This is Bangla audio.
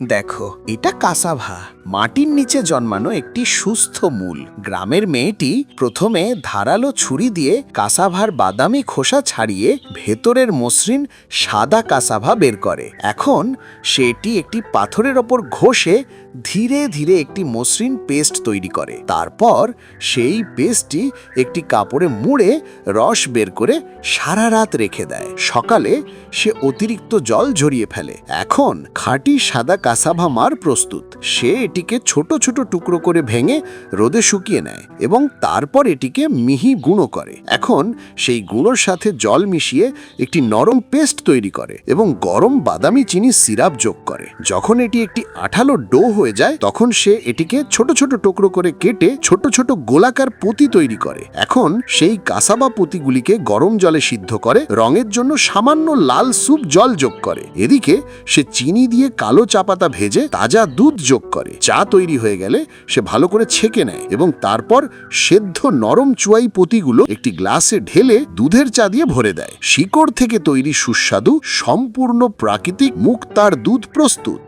দেখো, এটা কাসাভা। মাটির নিচে জন্মানো একটি সুস্থ মূল। গ্রামের মেয়েটি প্রথমে ধারালো ছুরি দিয়ে কাসাভার বাদামি খোসা ছাড়িয়ে ভেতরের মসৃণ সাদা কাসাভা বের করে। এখন সেটি একটি পাথরের ওপর ঘষে ধীরে ধীরে একটি মসৃণ পেস্ট তৈরি করে। তারপর সেই পেস্টটি একটি কাপড়ে মুড়ে রস বের করে সারা রাত রেখে দেয়। সকালে সে অতিরিক্ত জল ঝরিয়ে ফেলে। এখন খাঁটি সাদা কাসাভা মার প্রস্তুত। সে এটিকে ছোট ছোট টুকরো করে ভেঙে রোদে শুকিয়ে নেয় এবং তারপর এটিকে মিহি গুঁড়ো করে। এখন সেই গুঁড়োর সাথে জল মিশিয়ে একটি নরম পেস্ট তৈরি করে এবং গরম বাদামি চিনি সিরাপ যোগ করে। যখন এটি একটি আঠালো ডো হয়ে যায়, তখন সে এটিকে ছোট ছোট টুকরো করে কেটে ছোট ছোট গোলাকার পুঁতি তৈরি করে। এখন সেই কাসাবা পুঁতিগুলিকে গরম জলে সিদ্ধ করে, রঙের জন্য সামান্য লাল স্যুপ জল যোগ করে। এদিকে সে চিনি দিয়ে কালো চা পাতা ভেজে তাজা দুধ যোগ করে। চা তৈরি হয়ে গেলে সে ভালো করে ছেঁকে নেয় এবং তারপর সেদ্ধ নরম চুয়াই পতিগুলো একটি গ্লাসে ঢেলে দুধের চা দিয়ে ভরে দেয়। শিকড় থেকে তৈরি সুস্বাদু, সম্পূর্ণ প্রাকৃতিক মুক্তার দুধ প্রস্তুত।